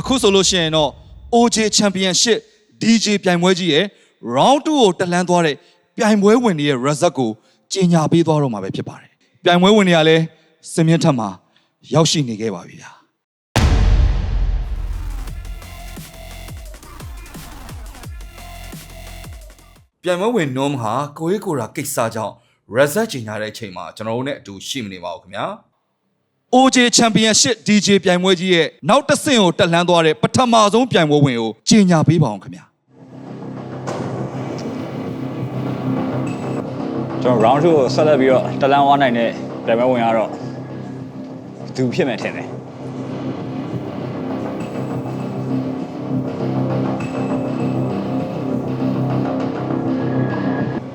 အခုဆိုလို့ရှိရင်တော့ OJ Championship DJ ပြိုင်ပွဲကြီးရဲ့ round 2ကိုတက်လှမ်းသွားတဲ့ပြိုင်ပွဲဝင်တွေရဲ့ result ကိုကြီးညာပေးသွားတော့မှာပဲဖြစ်ပါတယ်ပြိုင်ပွဲဝင်တွေကလည်းစင်မြင့်ထက်မှာရောက်ရှိနေခဲ့ပါပြီဗျာ ပြိုင်ပွဲဝင် norm ဟာကိုရေးကိုရာကိစ္စကြောင့် result ကြီးညာတဲ့အချိန်မှာကျွန်တော်တို့နဲ့အတူရှိမနေပါဘူးခင်ဗျာ OJ Championship DJ ပြိုင်ပွဲကြီးရဲ့နောက်တစ်ဆင့်ကိုတက်လှမ်းသွားတဲ့ပထမဆုံးပြိုင်ပွဲဝင်ကိုကြီးညာပေးပါအောင်ခင်ဗျာကျွန်တော် round 2ကိုဆက်လက်ပြီးတော့တလန်ဝါနိုင်တဲ့ပြိုင်ပွဲဝင်ရတော့သူဖြစ်မယ်ထင်တယ်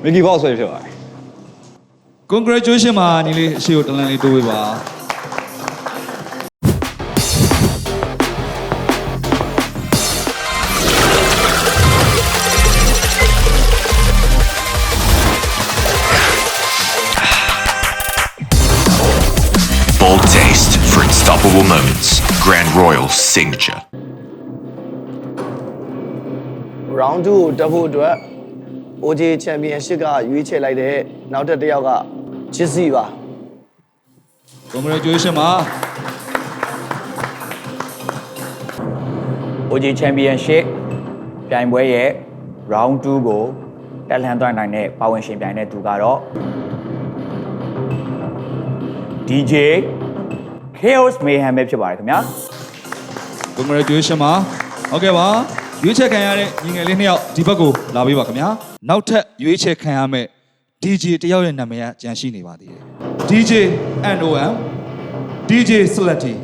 မီကီဘောက်ဆွဲဖြစ်ပါတယ် congratulation ပါညီလေးအရှိကိုတလန်လေးတိုးပေးပါ unstoppable moments. Grand Royal Signature. round 2ကိုတက်ဖို့အတွက် OJ Championship ကရွေးချယ်လိုက်တဲ့နောက်တစ်တစ်ယောက်ကချစ်စီပါ congratulation ပါ OG Championship ပြိုင်ပွဲရဲ့ round 2ကိုတက်လှမ်းသွားနိုင်တဲ့ပါဝင်ရှင်ပြိုင်တဲ့သူကတော့ DJ Chaos Mayhem ပဲဖြစ်ပါတယ်ခင်ဗျာ congratulation ပါဟုတ်ကဲ့ပါရွေးချယ်ခံရတဲ့ညီငယ်လေးနှစ်ယောက်ဒီဘက်ကိုလာပေးပါခင်ဗျာနောက်ထပ်ရွေးချယ်ခံရမယ့် DJ တယောက်ရဲ့နာမည်ကကြံရှိနေပါသေးတယ် DJ NOM DJ Selecty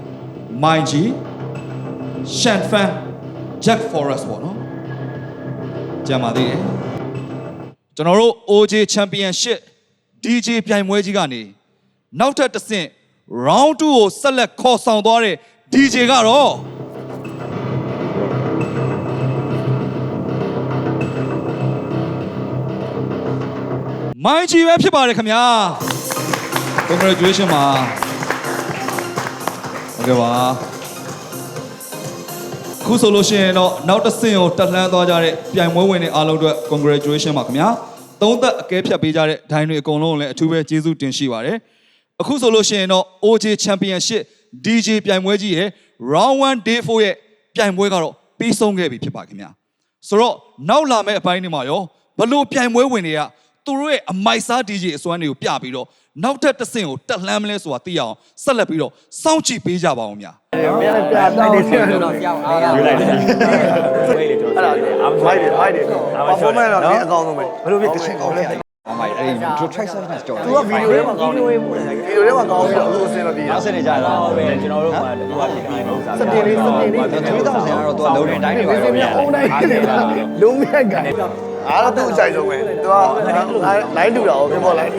Mind G Shan Fan Jack Forest ပေါ့နော်ကြံပါသေးတယ်ကျွန်တော်တို့ OJ Championship DJ ပြိုင်ပွဲကြီးကနေနောက်ထပ်တစ်ဆင့် round 2ကိုဆက်လက်ခေါ်ဆောင်သွားတဲ့ DJ ကတော့မိုင်းချီပဲဖြစ်ပါတယ်ခင်ဗျာ congratulation ပါဟုတ်ကဲ့ပါခုဆိုလို့ရှိရင်တော့နောက်တစ်ဆင့်ကိုတက်လှမ်းသွားကြတဲ့ပြိုင်ပွဲဝင်တွေအားလုံးအတွက် congratulation ပါခင်ဗျာသုံးသက်အကဲဖြတ်ပေးကြတဲ့ဒိုင်းတွေအကုန်လုံးကိုလည်းအထူးပဲကျေးဇူးတင်ရှိပါတယ် အခုဆိုလို့ရှိရင်တော့ OJ Championship DJ ပြိုင်ပွဲကြီးရဲ့ round 1 day 4ရဲ့ပြိုင်ပွဲကတော့ပြီးဆုံးခဲ့ပြီဖြစ်ပါခင်ဗျာဆိုတော့နောက်လာမယ့်အပိုင်းတွေမှာရောဘလို့ပြိုင်ပွဲဝင်တွေကသူတို့ရဲ့အမိုက်စား DJ အစွမ်းတွေကိုပြပြီးတော့နောက်ထပ်တစ်ဆင့်ကိုတက်လှမ်းမလဲဆိုတာသိအောင်ဆက်လက်ပြီးတော့စောင့်ကြည့်ပေးကြပါအောင်ဗျာမင်းလည်းပြတောင်းနေတယ်တော့ကြောက်အားရွေးလိုက်တယ်ဝေးလေတို့အဲ့ဒါမိုက်တယ်မိုက်တယ် performance တော့ဒီအကောင်းဆုံးပဲဘယ်လိုဖြစ်တချင်းကောင်းလဲ အမိုင်အဲ့တို့ try service ကြော်သူကဗီဒီယိုထဲမှာကောင်းတယ်ဗီဒီယိုထဲမှာကောင်းပြီးတော့အခုအဆင်မပြေနောက်ဆက်နေကြတော့ပဲကျွန်တော်တို့ကတူပါဖြစ်ပြီးဥစားစတင်လေးစတင်လေးသူ3000ဆန်ကတော့သူကလုံးနေတိုင်းနေပါဒီတော့မြအုံတိုင်းနေလုံးမြကန်အားတော့သူ့အကြိုက်ဆုံးပဲသူကလိုင်းတူတာကိုပြပေါ်လိုက်